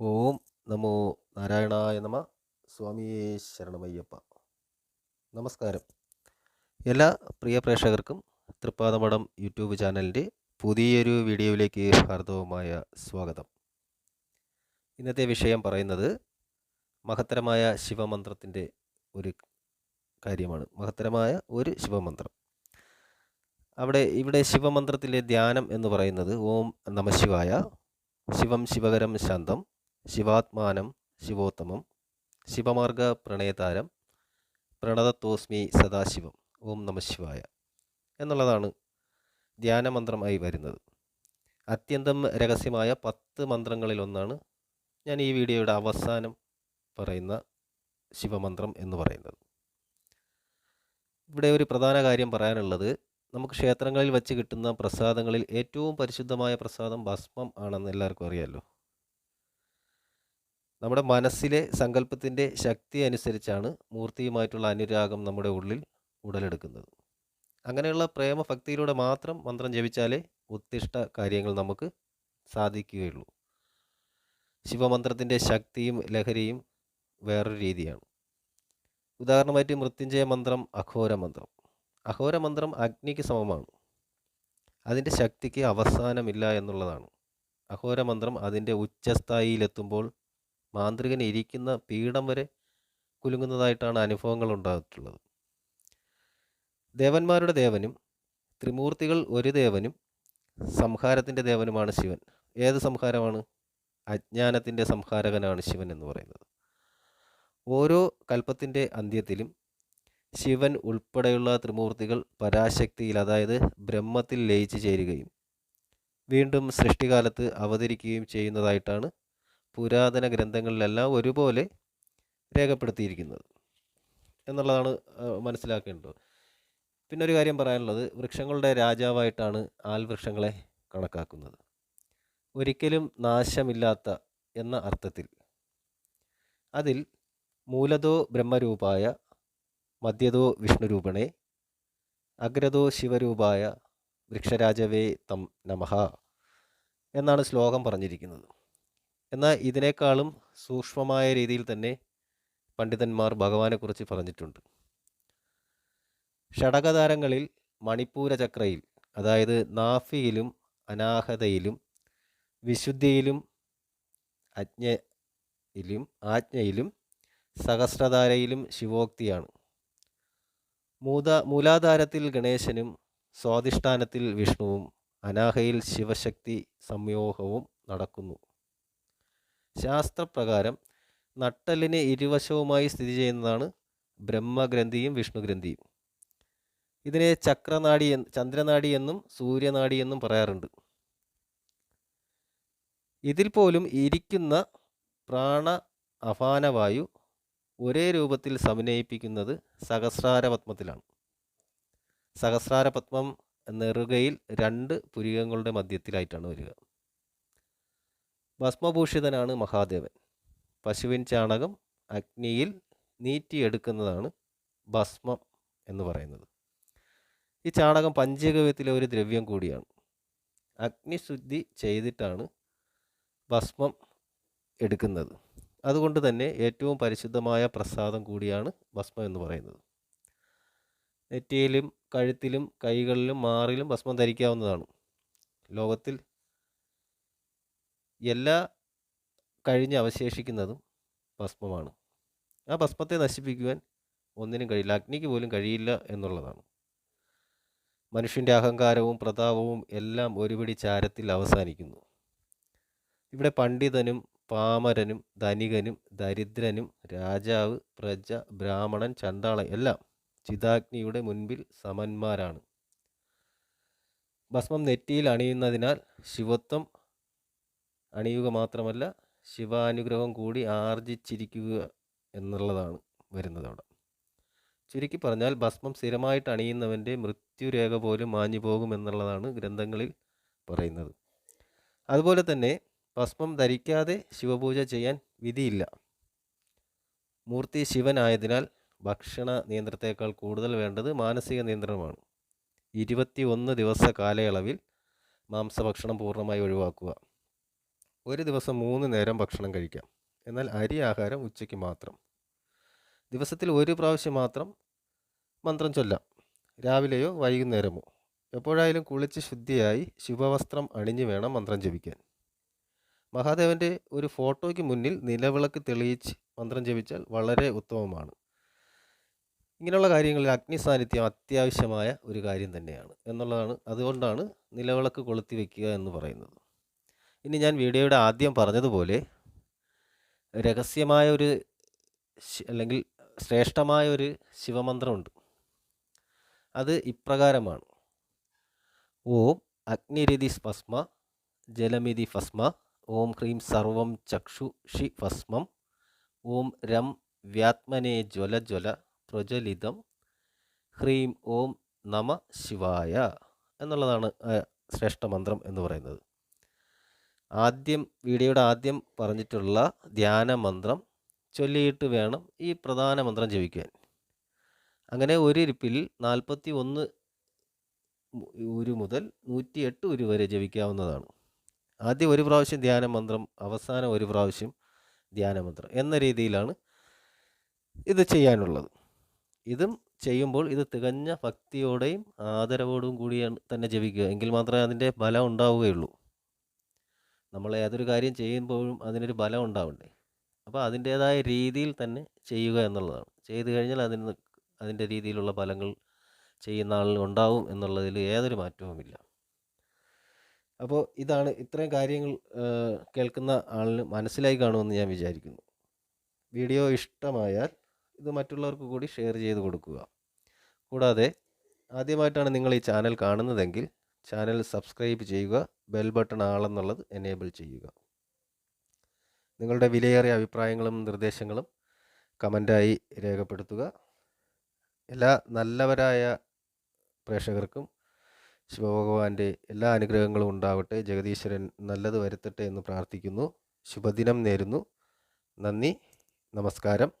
ഓം നമോ നാരായണായ നമ. സ്വാമിയേ ശരണമയ്യപ്പ. നമസ്കാരം. എല്ലാ പ്രിയ പ്രേക്ഷകർക്കും തൃപ്പാദമഠം യൂട്യൂബ് ചാനലിന്റെ പുതിയൊരു വീഡിയോയിലേക്ക് ഹാർദവമായ സ്വാഗതം. ഇന്നത്തെ വിഷയം പറയുന്നത് മഹത്തരമായ ശിവമന്ത്രത്തിന്റെ ഒരു കാര്യമാണ്. മഹത്തരമായ ഒരു ശിവമന്ത്രം. അവിടെ ഇവിടെ ശിവമന്ത്രത്തിലെ ധ്യാനം എന്ന് പറയുന്നത് ഓം നമശിവായ ശിവം ശിവകരം ശാന്തം ശിവാത്മാനം ശിവോത്തമം ശിവമാർഗ പ്രണയതാരം പ്രണതത്തോസ്മി സദാശിവം ഓം നമശിവായ എന്നുള്ളതാണ് ധ്യാനമന്ത്രമായി വരുന്നത്. അത്യന്തം രഹസ്യമായ പത്ത് മന്ത്രങ്ങളിലൊന്നാണ് ഞാൻ ഈ വീഡിയോയുടെ അവസാനം പറയുന്ന ശിവമന്ത്രം എന്ന് പറയുന്നത്. ഇവിടെ ഒരു പ്രധാന കാര്യം പറയാനുള്ളത് നമുക്ക് ക്ഷേത്രങ്ങളിൽ വെച്ച് കിട്ടുന്ന പ്രസാദങ്ങളിൽ ഏറ്റവും പരിശുദ്ധമായ പ്രസാദം ഭസ്മം ആണെന്ന് എല്ലാവർക്കും അറിയാമല്ലോ നമ്മുടെ മനസ്സിലെ സങ്കല്പത്തിന്റെ ശക്തി അനുസരിച്ചാണ് മൂർത്തിയുമായിട്ടുള്ള അനുരാഗം നമ്മുടെ ഉള്ളിൽ ഉടലെടുക്കുന്നത്. അങ്ങനെയുള്ള പ്രേമഭക്തിയിലൂടെ മാത്രം മന്ത്രം ജപിച്ചാലേ ഉത്തിഷ്ട കാര്യങ്ങൾ നമുക്ക് സാധിക്കുകയുള്ളൂ. ശിവമന്ത്രത്തിന്റെ ശക്തിയും ലഹരിയും വേറൊരു രീതിയാണ്. ഉദാഹരണമായിട്ട് മൃത്യുഞ്ജയ മന്ത്രം അഘോര മന്ത്രം. അഘോര മന്ത്രം അഗ്നിക്ക് സമമാണ്. അതിന്റെ ശക്തിക്ക് അവസാനമില്ല എന്നുള്ളതാണ്. അഘോര മന്ത്രം അതിന്റെ ഉച്ചസ്ഥായിയിലെത്തുമ്പോൾ മാന്ത്രികൻ ഇരിക്കുന്ന പീഠം വരെ കുലുങ്ങുന്നതായിട്ടാണ് അനുഭവങ്ങൾ ഉണ്ടായിട്ടുള്ളത് ദേവന്മാരുടെ ദേവനും ത്രിമൂർത്തികൾ ഒരു ദേവനും സംഹാരത്തിന്റെ ദേവനുമാണ് ശിവൻ. ഏത് സംഹാരമാണ്? അജ്ഞാനത്തിന്റെ സംഹാരകനാണ് ശിവൻ എന്ന് പറയുന്നത്. ഓരോ കൽപ്പത്തിന്റെ അന്ത്യത്തിലും ശിവൻ ഉൾപ്പെടെയുള്ള ത്രിമൂർത്തികൾ പരാശക്തിയിൽ അതായത് ബ്രഹ്മത്തിൽ ലയിച്ചു ചേരുകയും വീണ്ടും സൃഷ്ടികാലത്ത് അവതരിക്കുകയും ചെയ്യുന്നതായിട്ടാണ് പുരാതന ഗ്രന്ഥങ്ങളിലെല്ലാം ഒരുപോലെ രേഖപ്പെടുത്തിയിരിക്കുന്നത് എന്നുള്ളതാണ് മനസ്സിലാക്കേണ്ടത്. പിന്നെ ഒരു കാര്യം പറയാനുള്ളത് വൃക്ഷങ്ങളുടെ രാജാവായിട്ടാണ് ആൽ വൃക്ഷങ്ങളെ കണക്കാക്കുന്നത്. ഒരിക്കലും നാശമില്ലാത്ത എന്ന അർത്ഥത്തിൽ. അതിൽ മൂലതോ ബ്രഹ്മരൂപായ മധ്യതോ വിഷ്ണുരൂപണേ അഗ്രതോ ശിവരൂപായ വൃക്ഷരാജവേ തം നമഹ എന്നാണ് ശ്ലോകം പറഞ്ഞിരിക്കുന്നത്. എന്നാൽ ഇതിനേക്കാളും സൂക്ഷ്മമായ രീതിയിൽ തന്നെ പണ്ഡിതന്മാർ ഭഗവാനെക്കുറിച്ച് പറഞ്ഞിട്ടുണ്ട്. ഷടകതാരങ്ങളിൽ മണിപ്പൂര ചക്രയിൽ അതായത് നാഫിയിലും അനാഹതയിലും വിശുദ്ധിയിലും അജ്ഞയിലും ആജ്ഞയിലും സഹസ്രധാരയിലും ശിവോക്തിയാണ്. മൂത മൂലാധാരത്തിൽ ഗണേശനും സ്വാധിഷ്ഠാനത്തിൽ വിഷ്ണുവും അനാഹയിൽ ശിവശക്തി സംയോഗവും നടക്കുന്നു. ശാസ്ത്രപ്രകാരം നട്ടലിന് ഇരുവശവുമായി സ്ഥിതി ചെയ്യുന്നതാണ് ബ്രഹ്മഗ്രന്ഥിയും വിഷ്ണുഗ്രന്ഥിയും. ഇതിനെ ചക്രനാടി ചന്ദ്രനാടി എന്നും സൂര്യനാടി എന്നും പറയാറുണ്ട്. ഇതിൽ പോലും ഇരിക്കുന്ന പ്രാണ അപാനവായു ഒരേ രൂപത്തിൽ സമന്വയിപ്പിക്കുന്നത് സഹസ്രാരപത്മത്തിലാണ്. സഹസ്രാരപത്മം നെറുകയിൽ രണ്ട് പുരികങ്ങളുടെ മധ്യത്തിലായിട്ടാണ് വരിക. ഭസ്മഭൂഷിതനാണ് മഹാദേവൻ. പശുവിൻ ചാണകം അഗ്നിയിൽ നീറ്റിയെടുക്കുന്നതാണ് ഭസ്മം എന്ന് പറയുന്നത്. ഈ ചാണകം പഞ്ചഗവ്യത്തിലെ ഒരു ദ്രവ്യം കൂടിയാണ്. അഗ്നിശുദ്ധി ചെയ്തിട്ടാണ് ഭസ്മം എടുക്കുന്നത്. അതുകൊണ്ട് തന്നെ ഏറ്റവും പരിശുദ്ധമായ പ്രസാദം കൂടിയാണ് ഭസ്മം എന്ന് പറയുന്നത്. നെറ്റിയിലും കഴുത്തിലും കൈകളിലും മാറിലും ഭസ്മം ധരിക്കാവുന്നതാണ്. ലോകത്തിൽ എല്ലാ കഴിഞ്ഞ് അവശേഷിക്കുന്നതും ഭസ്മമാണ്. ആ ഭസ്മത്തെ നശിപ്പിക്കുവാൻ ഒന്നിനും കഴിയില്ല. അഗ്നിക്ക് പോലും കഴിയില്ല എന്നുള്ളതാണ്. മനുഷ്യന്റെ അഹങ്കാരവും പ്രതാപവും എല്ലാം ഒരുപിടി ചാരത്തിൽ അവസാനിക്കുന്നു. ഇവിടെ പണ്ഡിതനും പാമരനും ധനികനും ദരിദ്രനും രാജാവ് പ്രജ ബ്രാഹ്മണൻ ചണ്ടാളൻ എല്ലാം ചിതാഗ്നിയുടെ മുൻപിൽ സമന്മാരാണ്. ഭസ്മം നെറ്റിയിൽ അണിയുന്നതിനാൽ ശിവത്വം അണിയുക മാത്രമല്ല ശിവാനുഗ്രഹം കൂടി ആർജിച്ചിരിക്കുക എന്നുള്ളതാണ് വരുന്നത് അവിടെ. ചുരുക്കി പറഞ്ഞാൽ ഭസ്മം സ്ഥിരമായിട്ട് അണിയുന്നവന്റെ മൃത്യുരേഖ പോലും മാഞ്ഞു പോകും എന്നുള്ളതാണ് ഗ്രന്ഥങ്ങളിൽ പറയുന്നത്. അതുപോലെ തന്നെ ഭസ്മം ധരിക്കാതെ ശിവപൂജ ചെയ്യാൻ വിധിയില്ല. മൂർത്തി ശിവനായതിനാൽ ഭക്ഷണ നിയന്ത്രണത്തേക്കാൾ കൂടുതൽ വേണ്ടത് മാനസിക നിയന്ത്രണമാണ്. ഇരുപത്തി ഒന്ന് ദിവസ കാലയളവിൽ മാംസഭക്ഷണം പൂർണമായി ഒഴിവാക്കുക. ഒരു ദിവസം മൂന്ന് നേരം ഭക്ഷണം കഴിക്കാം. എന്നാൽ അരി ആഹാരം ഉച്ചയ്ക്ക് മാത്രം. ദിവസത്തിൽ ഒരു പ്രാവശ്യം മാത്രം മന്ത്രം ചൊല്ലാം. രാവിലെയോ വൈകുന്നേരമോ. എപ്പോഴായാലും കുളിച്ച് ശുദ്ധിയായി ശുഭവസ്ത്രം അണിഞ്ഞു വേണം മന്ത്രം ജപിക്കാൻ. മഹാദേവന്റെ ഒരു ഫോട്ടോയ്ക്ക് മുന്നിൽ നിലവിളക്ക് തെളിയിച്ച് മന്ത്രം ജപിച്ചാൽ വളരെ ഉത്തമമാണ്. ഇങ്ങനെയുള്ള കാര്യങ്ങളിൽ അഗ്നി സാന്നിധ്യം അത്യാവശ്യമായ ഒരു കാര്യം തന്നെയാണ്. എന്നുള്ളതാണ് അതുകൊണ്ടാണ് നിലവിളക്ക് കൊളുത്തി വയ്ക്കുക എന്ന് പറയുന്നത്. ഇനി ഞാൻ വീഡിയോയുടെ ആദ്യം പറഞ്ഞതുപോലെ രഹസ്യമായ ഒരു അല്ലെങ്കിൽ ശ്രേഷ്ഠമായ ഒരു ശിവമന്ത്രമുണ്ട്. അത് ഇപ്രകാരമാണ്. ഓം അഗ്നിരിതി ഭസ്മ ജലമിതി ഭസ്മ ഓം ഹ്രീം സർവം ചക്ഷു ഷി ഫസ്മം ഓം രം വ്യാത്മനെ ജ്വല ജ്വല പ്രജ്വലിതം ഹ്രീം ഓം നമ ശിവായ എന്നുള്ളതാണ് ശ്രേഷ്ഠ മന്ത്രം എന്ന് പറയുന്നത്. ആദ്യം വീഡിയോയുടെ ആദ്യം പറഞ്ഞിട്ടുള്ള ധ്യാന മന്ത്രം ചൊല്ലിയിട്ട് വേണം ഈ പ്രധാന മന്ത്രം ജപിക്കാൻ അങ്ങനെ ഒരു ഇരിപ്പിൽ നാൽപ്പത്തി ഒന്ന് ഉരു മുതൽ നൂറ്റിയെട്ട് ഉരു വരെ ജപിക്കാവുന്നതാണ്. ആദ്യം ഒരു പ്രാവശ്യം ധ്യാന മന്ത്രം അവസാനം ഒരു പ്രാവശ്യം ധ്യാന മന്ത്രം എന്ന രീതിയിലാണ് ഇത് ചെയ്യാനുള്ളത്. ഇതും ചെയ്യുമ്പോൾ ഇത് തികഞ്ഞ ഭക്തിയോടെയും ആദരവോടും കൂടിയാണ് തന്നെ ജപിക്കുക. എങ്കിൽ മാത്രമേ അതിന്റെ ഫലം ഉണ്ടാവുകയുള്ളൂ. നമ്മൾ ഏതൊരു കാര്യം ചെയ്യുമ്പോഴും അതിനൊരു ബലം ഉണ്ടാവണ്ടേ? അപ്പോൾ അതിന്റേതായ രീതിയിൽ തന്നെ ചെയ്യുക എന്നുള്ളതാണ്. ചെയ്തു കഴിഞ്ഞാൽ അതിന് അതിന്റെ രീതിയിലുള്ള ഫലങ്ങൾ ചെയ്യുന്ന ആളിന് ഉണ്ടാവും എന്നുള്ളതിൽ ഏതൊരു മാറ്റവുമില്ല. അപ്പോൾ ഇതാണ് ഇത്രയും കാര്യങ്ങൾ കേൾക്കുന്ന ആളിന് മനസ്സിലായി കാണുമെന്ന് ഞാൻ വിചാരിക്കുന്നു. വീഡിയോ ഇഷ്ടമായാൽ ഇത് മറ്റുള്ളവർക്ക് കൂടി ഷെയർ ചെയ്ത് കൊടുക്കുക. കൂടാതെ ആദ്യമായിട്ടാണ് നിങ്ങൾ ഈ ചാനൽ കാണുന്നതെങ്കിൽ ചാനൽ സബ്സ്ക്രൈബ് ചെയ്യുക ബെൽ ബട്ടൺ ആളെന്നുള്ളത് എനേബിൾ ചെയ്യുക. നിങ്ങളുടെ വിലയേറിയ അഭിപ്രായങ്ങളും നിർദ്ദേശങ്ങളും കമന്റായി രേഖപ്പെടുത്തുക. എല്ലാ നല്ലവരായ പ്രേക്ഷകർക്കും ശിവഭഗവാന്റെ എല്ലാ അനുഗ്രഹങ്ങളും ഉണ്ടാവട്ടെ. ജഗദീശ്വരൻ നല്ലത് വരുത്തട്ടെ എന്ന് പ്രാർത്ഥിക്കുന്നു. ശുഭദിനം നേരുന്നു. നന്ദി. നമസ്കാരം.